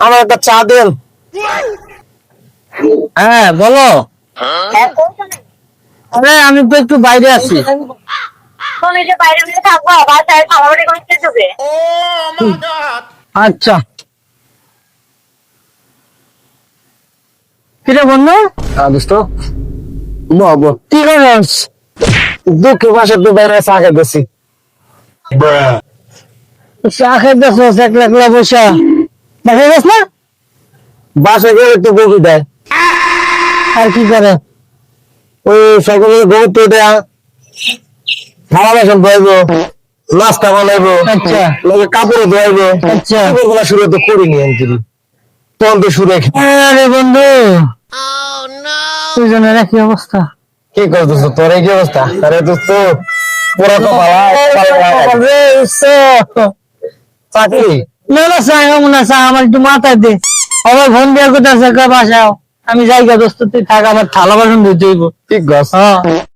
আমার একটা চা দেন। হ্যাঁ বলো। আরে আমি তো একটু বাইরে আছি। আচ্ছা। কিরে বন্ধু? দোস্ত। বাবু। কি করস দুঃখে বাসে তো বাইরে চা খাইতেছি চা খাইতেছ একলা একলা বসা। বাসায় যাস না? বাসায় গেলে একটু বমি দেয়। আর কি করে? ওই সকালে গোবর তো দেয়া। থালা বাসন ধোয়াইবো নাস্তা বানাইবো আচ্ছা। লোকে কাপড় ধোয়াইবো। আচ্ছা। এগুলো শুরু তো করিনি আমি তখন তো শুরু আরে বন্ধু। দুজনের একই অবস্থা। কি করতেছ তোর কি অবস্থা? আরে দোস্ত পুরো তো চাকরি? না না চাই না চা আমার একটু মাথায় দে। আমার ফোন দিয়ে কোথায় বাসাও আমি যাই গা দোস্ত তুই থাক আমার থালা বাসন ধুতে হইব। ঠিক হ্যাঁ।